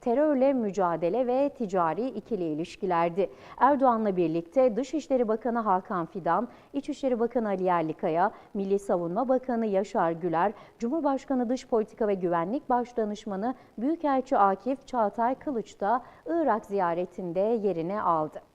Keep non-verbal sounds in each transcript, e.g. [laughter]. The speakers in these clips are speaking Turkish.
terörle mücadele ve ticari ikili ilişkilerdi. Erdoğan'la birlikte Dışişleri Bakanı Hakan Fidan, İçişleri Bakanı Ali Yerlikaya, Milli Savunma Bakanı Yaşar Güler, Cumhurbaşkanı Dış Politika ve Güvenlik Başdanışmanı Büyükelçi Akif Çağatay Kılıç da Irak ziyaretinde yerini aldı.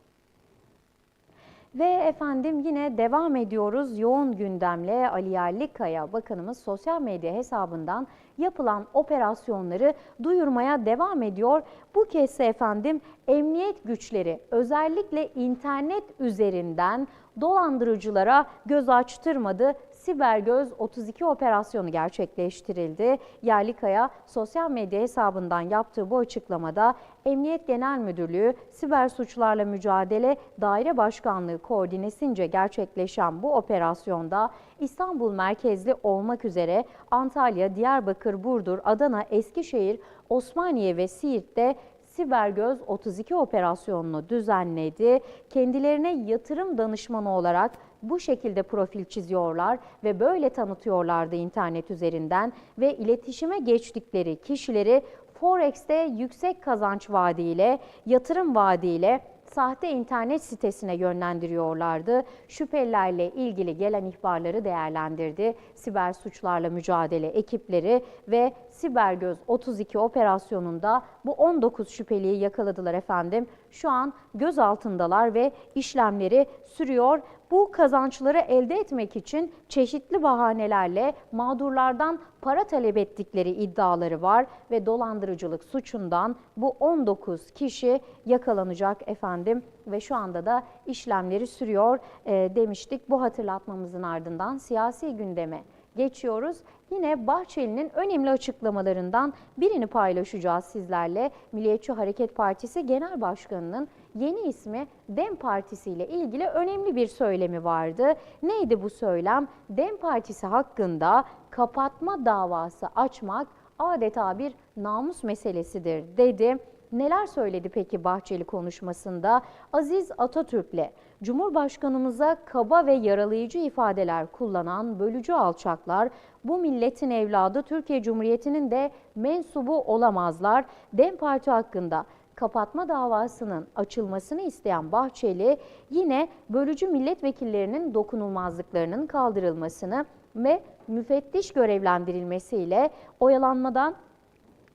Ve efendim yine devam ediyoruz yoğun gündemle Ali Yerlikaya Bakanımız sosyal medya hesabından yapılan operasyonları duyurmaya devam ediyor. Bu kez efendim emniyet güçleri özellikle internet üzerinden dolandırıcılara göz açtırmadı. Siber Göz 32 operasyonu gerçekleştirildi. Yerlikaya sosyal medya hesabından yaptığı bu açıklamada Emniyet Genel Müdürlüğü Siber Suçlarla Mücadele Daire Başkanlığı koordinesince gerçekleşen bu operasyonda İstanbul merkezli olmak üzere Antalya, Diyarbakır, Burdur, Adana, Eskişehir, Osmaniye ve Siirt'te Sibergöz 32 operasyonunu düzenledi. Kendilerine yatırım danışmanı olarak bu şekilde profil çiziyorlar ve böyle tanıtıyorlardı internet üzerinden ve iletişime geçtikleri kişileri Forex'te yüksek kazanç vaadiyle, yatırım vaadiyle sahte internet sitesine yönlendiriyorlardı. Şüphelilerle ilgili gelen ihbarları değerlendirdi. Siber suçlarla mücadele ekipleri ve Sibergöz 32 operasyonunda bu 19 şüpheliyi yakaladılar efendim. Şu an gözaltındalar ve işlemleri sürüyor. Bu kazançları elde etmek için çeşitli bahanelerle mağdurlardan para talep ettikleri iddiaları var ve dolandırıcılık suçundan bu 19 kişi yakalanacak efendim ve şu anda da işlemleri sürüyor e, demiştik. Bu hatırlatmamızın ardından siyasi gündeme geçiyoruz. Yine Bahçeli'nin önemli açıklamalarından birini paylaşacağız sizlerle. Milliyetçi Hareket Partisi Genel Başkanı'nın yeni ismi DEM Partisi ile ilgili önemli bir söylemi vardı. Neydi bu söylem? DEM Partisi hakkında kapatma davası açmak adeta bir namus meselesidir dedi. Neler söyledi peki Bahçeli konuşmasında? Aziz Atatürk'le Cumhurbaşkanımıza kaba ve yaralayıcı ifadeler kullanan bölücü alçaklar bu milletin evladı Türkiye Cumhuriyeti'nin de mensubu olamazlar. DEM Parti hakkında kapatma davasının açılmasını isteyen Bahçeli yine bölücü milletvekillerinin dokunulmazlıklarının kaldırılmasını ve müfettiş görevlendirilmesiyle oyalanmadan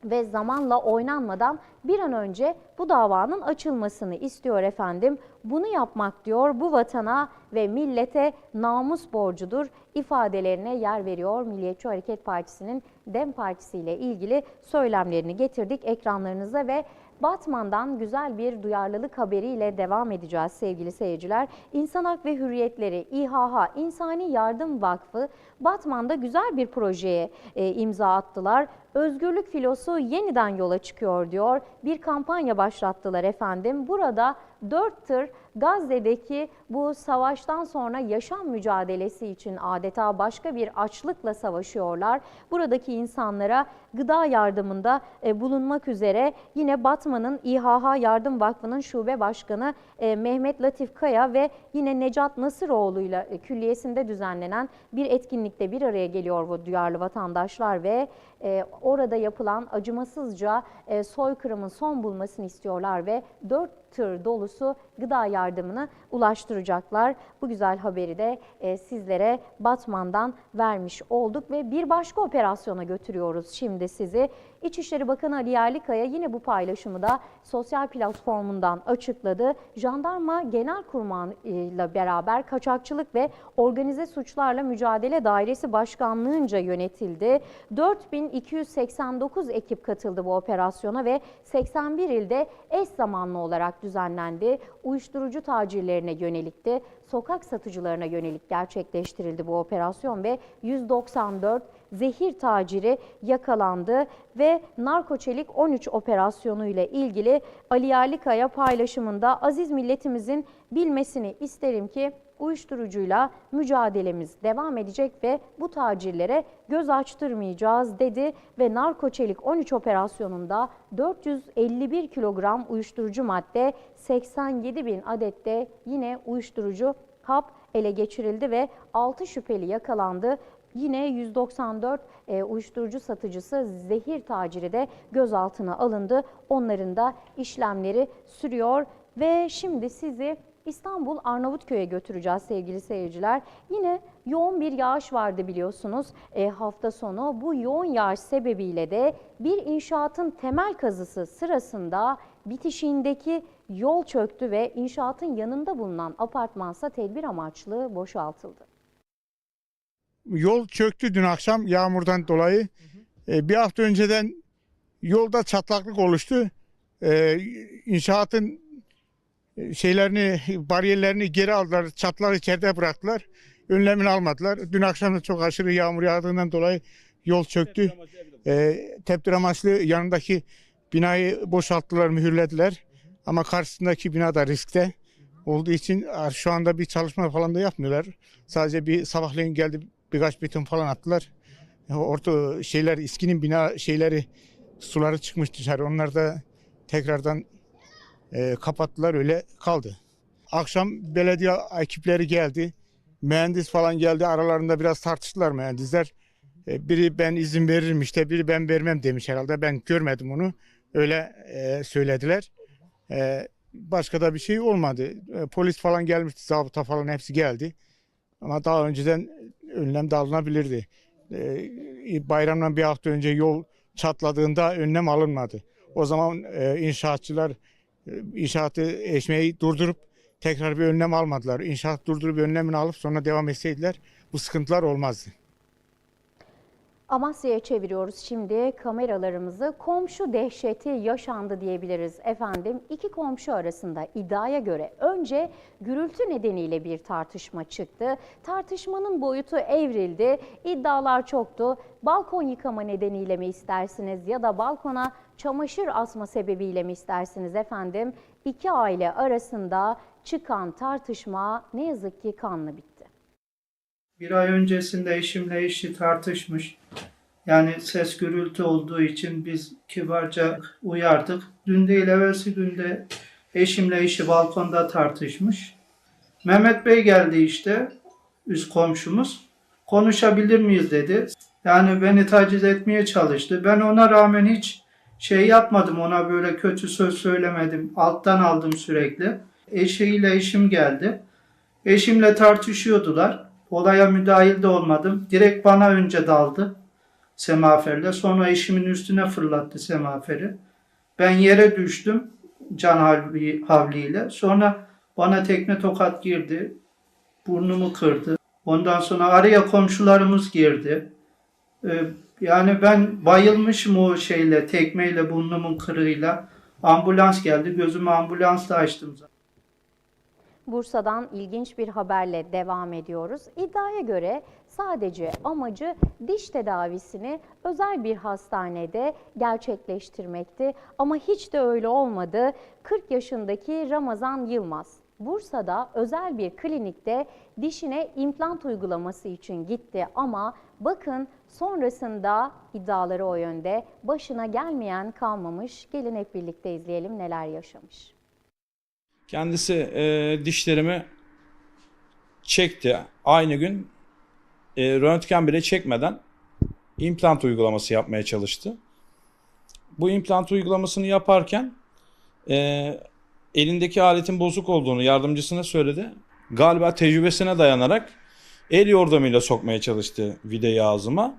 ve zamanla oynanmadan bir an önce bu davanın açılmasını istiyor efendim. Bunu yapmak diyor bu vatana ve millete namus borcudur ifadelerine yer veriyor. Milliyetçi Hareket Partisi'nin DEM Partisi ile ilgili söylemlerini getirdik ekranlarınıza ve Batman'dan güzel bir duyarlılık haberiyle devam edeceğiz sevgili seyirciler. İnsan Hak ve Hürriyetleri İHH İnsani Yardım Vakfı Batman'da güzel bir projeye e, imza attılar. Özgürlük filosu yeniden yola çıkıyor diyor. Bir kampanya başlattılar efendim. Burada 4 tır Gazze'deki bu savaştan sonra yaşam mücadelesi için adeta başka bir açlıkla savaşıyorlar. Buradaki insanlara gıda yardımında e, bulunmak üzere yine Batman'ın İHH Yardım Vakfı'nın şube başkanı e, Mehmet Latif Kaya ve yine Necat Nasıroğlu'yla e, külliyesinde düzenlenen bir etkinlikte bir araya geliyor bu duyarlı vatandaşlar ve orada yapılan acımasızca soykırımın son bulmasını istiyorlar ve 4 tır dolusu gıda yardımını ulaştıracaklar. Bu güzel haberi de e, sizlere Batman'dan vermiş olduk ve bir başka operasyona götürüyoruz şimdi sizi. İçişleri Bakanı Ali Yerlikaya yine bu paylaşımı da sosyal platformundan açıkladı. Jandarma Genelkurmağı'yla ile beraber kaçakçılık ve organize suçlarla mücadele dairesi başkanlığınca yönetildi. 4289 ekip katıldı bu operasyona ve 81 ilde eş zamanlı olarak düzenlendi. Uyuşturucu tacirlerine yönelikti. Sokak satıcılarına yönelik gerçekleştirildi bu operasyon ve 194 zehir taciri yakalandı ve narkoçelik 13 operasyonu ile ilgili Ali Yerlikaya paylaşımında aziz milletimizin bilmesini isterim ki uyuşturucuyla mücadelemiz devam edecek ve bu tacirlere göz açtırmayacağız dedi ve narkoçelik 13 operasyonunda 451 kilogram uyuşturucu madde 87 bin adette yine uyuşturucu hap ele geçirildi ve 6 şüpheli yakalandı. Yine 194 e, uyuşturucu satıcısı zehir taciri de gözaltına alındı. Onların da işlemleri sürüyor ve şimdi sizi İstanbul Arnavutköy'e götüreceğiz sevgili seyirciler. Yine yoğun bir yağış vardı biliyorsunuz e, hafta sonu. Bu yoğun yağış sebebiyle de bir inşaatın temel kazısı sırasında bitişiğindeki yol çöktü ve inşaatın yanında bulunan apartmansa tedbir amaçlı boşaltıldı. Yol çöktü dün akşam yağmurdan dolayı. Ee, bir hafta önceden yolda çatlaklık oluştu. Ee, inşaatın e, şeylerini, bariyerlerini geri aldılar. Çatlar içeride bıraktılar. Önlemini almadılar. Dün akşam da çok aşırı yağmur yağdığından dolayı yol çöktü. Ee, tepdir amaçlı yanındaki binayı boşalttılar, mühürlediler. Ama karşısındaki bina da riskte olduğu için e, şu anda bir çalışma falan da yapmıyorlar. Sadece bir sabahleyin geldi birkaç beton falan attılar. E, Orta şeyler iskinin bina şeyleri suları çıkmış dışarı. Onlar da tekrardan e, kapattılar öyle kaldı. Akşam belediye ekipleri geldi. Mühendis falan geldi. Aralarında biraz tartıştılar mühendisler. E, biri ben izin veririm işte, biri ben vermem demiş herhalde. Ben görmedim onu. Öyle e, söylediler. E, başka da bir şey olmadı. E, polis falan gelmişti, zabıta falan hepsi geldi. Ama daha önceden önlem de alınabilirdi. E, bayramdan bir hafta önce yol çatladığında önlem alınmadı. O zaman e, inşaatçılar e, inşaatı eşmeyi durdurup tekrar bir önlem almadılar. İnşaat durdurup önlemini alıp sonra devam etseydiler bu sıkıntılar olmazdı. Amasya'ya çeviriyoruz şimdi kameralarımızı. Komşu dehşeti yaşandı diyebiliriz efendim. İki komşu arasında iddiaya göre önce gürültü nedeniyle bir tartışma çıktı. Tartışmanın boyutu evrildi. İddialar çoktu. Balkon yıkama nedeniyle mi istersiniz ya da balkona çamaşır asma sebebiyle mi istersiniz efendim? İki aile arasında çıkan tartışma ne yazık ki kanlı bitti. Bir ay öncesinde eşimle eşi tartışmış. Yani ses gürültü olduğu için biz kibarca uyardık. Dün değil evvelsi günde eşimle eşi balkonda tartışmış. Mehmet Bey geldi işte üst komşumuz. Konuşabilir miyiz dedi. Yani beni taciz etmeye çalıştı. Ben ona rağmen hiç şey yapmadım. Ona böyle kötü söz söylemedim. Alttan aldım sürekli. Eşiyle eşim geldi. Eşimle tartışıyordular. Olaya müdahil de olmadım. Direkt bana önce daldı semaferle. Sonra eşimin üstüne fırlattı semaferi. Ben yere düştüm can havli, havliyle. Sonra bana tekme tokat girdi. Burnumu kırdı. Ondan sonra araya komşularımız girdi. Ee, yani ben bayılmışım o şeyle, tekmeyle, burnumun kırığıyla. Ambulans geldi. Gözümü ambulansla açtım zaten. Bursa'dan ilginç bir haberle devam ediyoruz. İddiaya göre sadece amacı diş tedavisini özel bir hastanede gerçekleştirmekti. Ama hiç de öyle olmadı. 40 yaşındaki Ramazan Yılmaz Bursa'da özel bir klinikte dişine implant uygulaması için gitti ama bakın sonrasında iddiaları o yönde başına gelmeyen kalmamış. Gelin hep birlikte izleyelim neler yaşamış. Kendisi e, dişlerimi çekti. Aynı gün e, röntgen bile çekmeden implant uygulaması yapmaya çalıştı. Bu implant uygulamasını yaparken e, elindeki aletin bozuk olduğunu yardımcısına söyledi. Galiba tecrübesine dayanarak el yordamıyla sokmaya çalıştı vidayı ağzıma.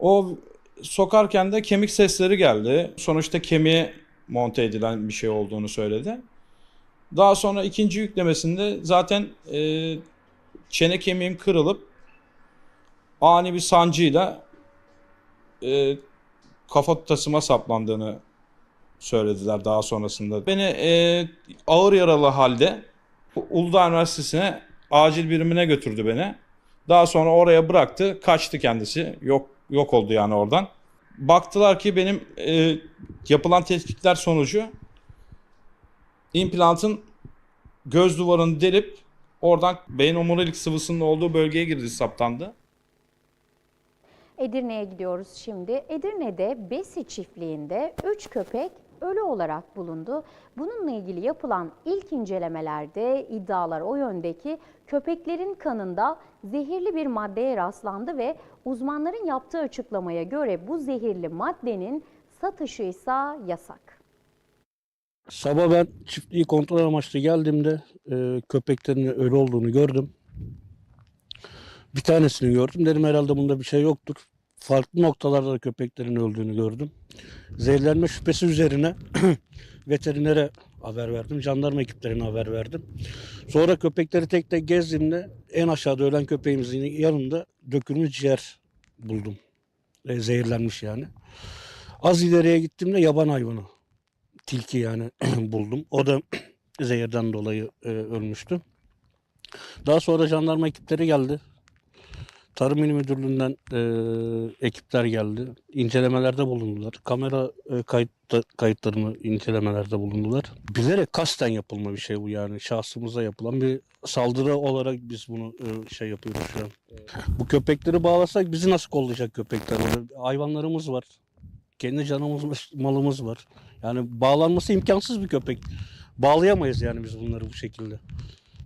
O sokarken de kemik sesleri geldi. Sonuçta kemiğe monte edilen bir şey olduğunu söyledi. Daha sonra ikinci yüklemesinde zaten e, çene kemiğim kırılıp ani bir sancıyla e, kafatasıma saplandığını söylediler daha sonrasında. Beni e, ağır yaralı halde Uludağ Üniversitesi'ne acil birimine götürdü beni. Daha sonra oraya bıraktı, kaçtı kendisi. Yok yok oldu yani oradan. Baktılar ki benim e, yapılan tetkikler sonucu implantın göz duvarını delip oradan beyin omurilik sıvısının olduğu bölgeye girdi saptandı. Edirne'ye gidiyoruz şimdi. Edirne'de Besi çiftliğinde 3 köpek ölü olarak bulundu. Bununla ilgili yapılan ilk incelemelerde iddialar o yöndeki köpeklerin kanında zehirli bir maddeye rastlandı ve uzmanların yaptığı açıklamaya göre bu zehirli maddenin satışı ise yasak. Sabah ben çiftliği kontrol amaçlı geldiğimde e, köpeklerin ölü olduğunu gördüm. Bir tanesini gördüm. Dedim herhalde bunda bir şey yoktur. Farklı noktalarda da köpeklerin öldüğünü gördüm. Zehirlenme şüphesi üzerine [clears throat] veterinere haber verdim. Jandarma ekiplerine haber verdim. Sonra köpekleri tek tek gezdiğimde en aşağıda ölen köpeğimizin yanında dökülmüş ciğer buldum. E, zehirlenmiş yani. Az ileriye gittiğimde yaban hayvanı tilki yani [clears throat] buldum. O da [clears throat] zehirden dolayı e, ölmüştü. Daha sonra jandarma ekipleri geldi. Tarım İl Müdürlüğü'nden e, ekipler geldi. İncelemelerde bulundular. Kamera e, kayıt, kayıtlarını incelemelerde bulundular. Bilerek kasten yapılma bir şey bu yani. Şahsımıza yapılan bir saldırı olarak biz bunu e, şey yapıyoruz şu an. Bu köpekleri bağlasak bizi nasıl kollayacak köpekler? Hayvanlarımız var. Kendi canımız, malımız var. Yani bağlanması imkansız bir köpek. Bağlayamayız yani biz bunları bu şekilde.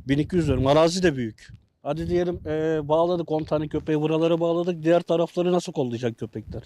1200 dönüm. Arazi de büyük. Hadi diyelim eee, bağladık 10 tane köpeği buralara bağladık. Diğer tarafları nasıl kollayacak köpekler?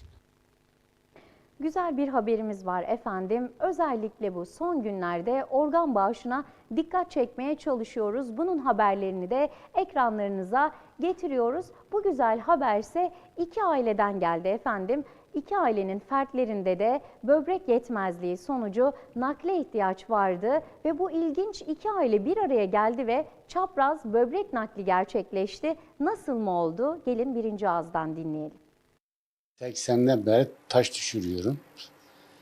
Güzel bir haberimiz var efendim. Özellikle bu son günlerde organ bağışına dikkat çekmeye çalışıyoruz. Bunun haberlerini de ekranlarınıza getiriyoruz. Bu güzel haberse iki aileden geldi efendim. İki ailenin fertlerinde de böbrek yetmezliği sonucu nakle ihtiyaç vardı ve bu ilginç iki aile bir araya geldi ve çapraz böbrek nakli gerçekleşti. Nasıl mı oldu? Gelin birinci ağızdan dinleyelim. 80'den beri taş düşürüyorum.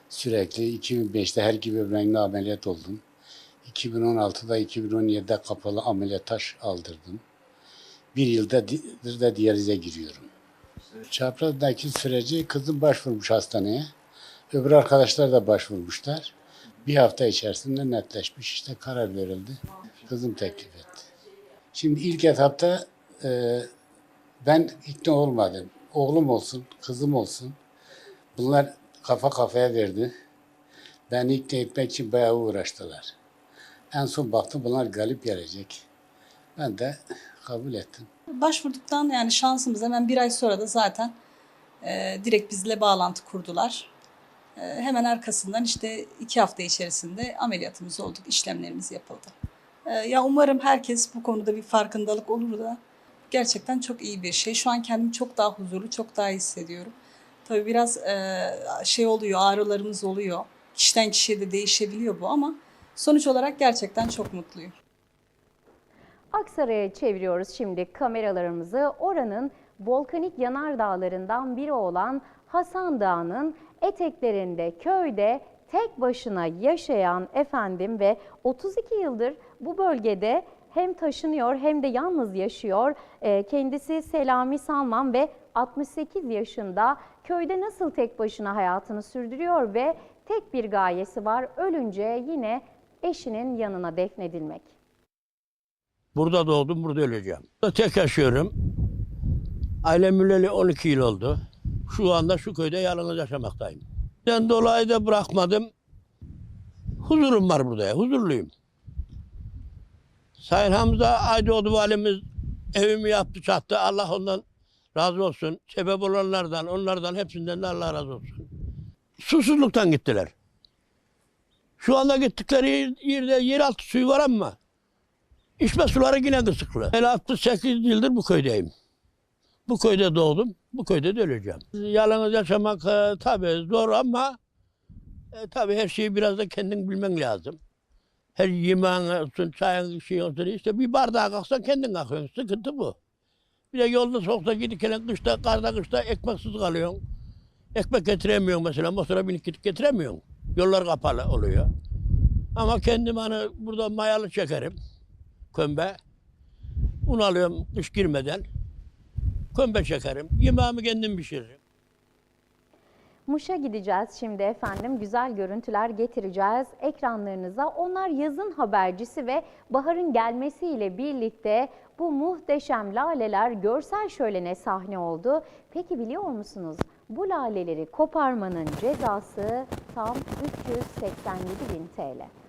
Sürekli 2005'te her gibi böbreğimde ameliyat oldum. 2016'da 2017'de kapalı ameliyat taş aldırdım. Bir yılda da diyalize giriyorum. Çaprazdaki süreci kızım başvurmuş hastaneye. Öbür arkadaşlar da başvurmuşlar. Bir hafta içerisinde netleşmiş. İşte karar verildi. Kızım teklif etti. Şimdi ilk etapta e, ben ikna olmadım. Oğlum olsun, kızım olsun. Bunlar kafa kafaya verdi. Beni ikna etmek için bayağı uğraştılar. En son baktım bunlar galip gelecek. Ben de kabul ettim. Başvurduktan yani şansımız hemen bir ay sonra da zaten e, direkt bizle bağlantı kurdular. E, hemen arkasından işte iki hafta içerisinde ameliyatımız olduk, işlemlerimiz yapıldı. E, ya umarım herkes bu konuda bir farkındalık olur da gerçekten çok iyi bir şey. Şu an kendimi çok daha huzurlu, çok daha hissediyorum. Tabii biraz e, şey oluyor, ağrılarımız oluyor. Kişiden kişiye de değişebiliyor bu ama sonuç olarak gerçekten çok mutluyum. Aksaray'a çeviriyoruz şimdi kameralarımızı. Oranın volkanik yanardağlarından biri olan Hasan Dağı'nın eteklerinde köyde tek başına yaşayan efendim ve 32 yıldır bu bölgede hem taşınıyor hem de yalnız yaşıyor. Ee, Kendisi Selami Salman ve 68 yaşında köyde nasıl tek başına hayatını sürdürüyor ve tek bir gayesi var. Ölünce yine eşinin yanına defnedilmek. Burada doğdum, burada öleceğim. Tek yaşıyorum. Ailem öleli 12 yıl oldu. Şu anda şu köyde yalnız yaşamaktayım. Ben dolayı da bırakmadım. Huzurum var burada huzurluyum. Sayın Hamza Aydoğdu valimiz evimi yaptı çattı. Allah ondan razı olsun. Sebep olanlardan, onlardan hepsinden de Allah razı olsun. Susuzluktan gittiler. Şu anda gittikleri yerde yeraltı suyu var ama İçme suları yine kısıklı. Ben 68 yıldır bu köydeyim. Bu köyde doğdum, bu köyde de öleceğim. Yalnız yaşamak e, tabii zor ama e, tabii her şeyi biraz da kendin bilmen lazım. Her yemeğin olsun, çayın şey olsun, işte bir bardağa kalksan kendin kalkıyorsun. Sıkıntı bu. Bir de yolda soğukta giderken kışta, karda kışta ekmeksiz kalıyorsun. Ekmek getiremiyorsun mesela, motora binip gidip getiremiyorsun. Yollar kapalı oluyor. Ama kendim hani burada mayalı çekerim kömbe. Un alıyorum kış girmeden. Kömbe çekerim. Yemeğimi kendim pişiririm. Muş'a gideceğiz şimdi efendim. Güzel görüntüler getireceğiz ekranlarınıza. Onlar yazın habercisi ve baharın gelmesiyle birlikte bu muhteşem laleler görsel şölene sahne oldu. Peki biliyor musunuz? Bu laleleri koparmanın cezası tam 387 bin TL.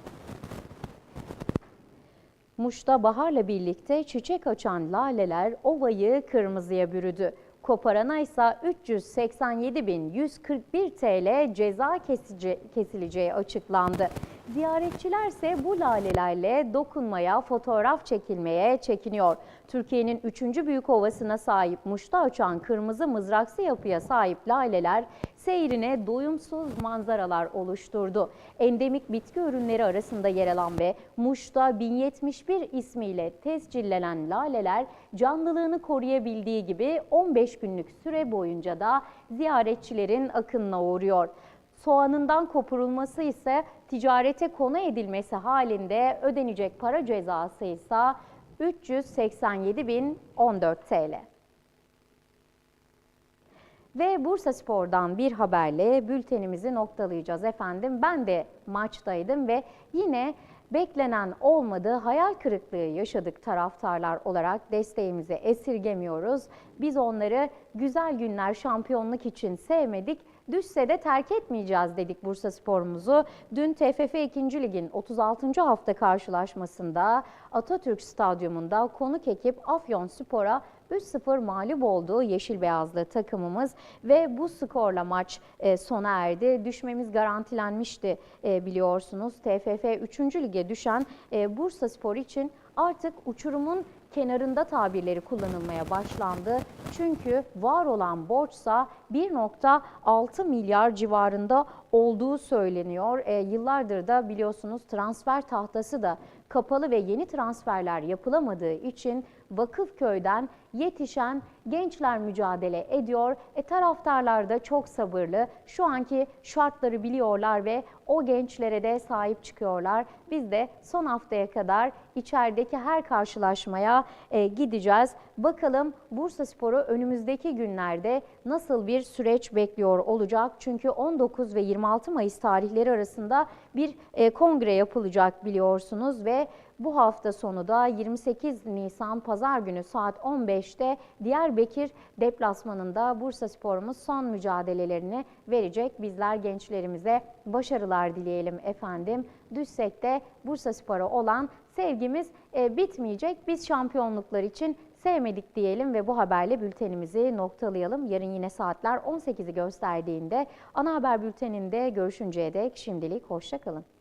Muş'ta baharla birlikte çiçek açan laleler ovayı kırmızıya bürüdü. Koparana ise 387.141 TL ceza kesici, kesileceği açıklandı. Ziyaretçilerse bu lalelerle dokunmaya, fotoğraf çekilmeye çekiniyor. Türkiye'nin 3. büyük ovasına sahip Muş'ta açan kırmızı mızraksı yapıya sahip laleler seyrine doyumsuz manzaralar oluşturdu. Endemik bitki ürünleri arasında yer alan ve Muş'ta 1071 ismiyle tescillenen laleler canlılığını koruyabildiği gibi 15 günlük süre boyunca da ziyaretçilerin akınına uğruyor. Soğanından kopurulması ise ticarete konu edilmesi halinde ödenecek para cezası ise 387.014 TL. Ve Bursa Spor'dan bir haberle bültenimizi noktalayacağız efendim. Ben de maçtaydım ve yine beklenen olmadı hayal kırıklığı yaşadık taraftarlar olarak desteğimizi esirgemiyoruz. Biz onları güzel günler şampiyonluk için sevmedik. Düşse de terk etmeyeceğiz dedik Bursa Spor'umuzu. Dün TFF 2. Lig'in 36. hafta karşılaşmasında Atatürk Stadyumunda konuk ekip Afyon Spor'a 3-0 mağlup oldu Yeşil Beyazlı takımımız ve bu skorla maç e, sona erdi. Düşmemiz garantilenmişti e, biliyorsunuz. TFF 3. lige düşen e, Bursa Spor için artık uçurumun kenarında tabirleri kullanılmaya başlandı. Çünkü var olan borçsa 1.6 milyar civarında olduğu söyleniyor. E, yıllardır da biliyorsunuz transfer tahtası da kapalı ve yeni transferler yapılamadığı için Vakıfköy'den yetişen gençler mücadele ediyor. E taraftarlar da çok sabırlı. Şu anki şartları biliyorlar ve o gençlere de sahip çıkıyorlar. Biz de son haftaya kadar içerideki her karşılaşmaya e, gideceğiz. Bakalım Bursa Sporu önümüzdeki günlerde nasıl bir süreç bekliyor olacak? Çünkü 19 ve 26 Mayıs tarihleri arasında bir e, kongre yapılacak biliyorsunuz ve bu hafta sonu da 28 Nisan Pazar günü saat 15'te Diyarbakır deplasmanında Bursa Spor'umuz son mücadelelerini verecek. Bizler gençlerimize başarılar dileyelim efendim. Düşsek de Bursa Spor'a olan sevgimiz e, bitmeyecek. Biz şampiyonluklar için sevmedik diyelim ve bu haberle bültenimizi noktalayalım. Yarın yine saatler 18'i gösterdiğinde ana haber bülteninde görüşünceye dek şimdilik hoşçakalın.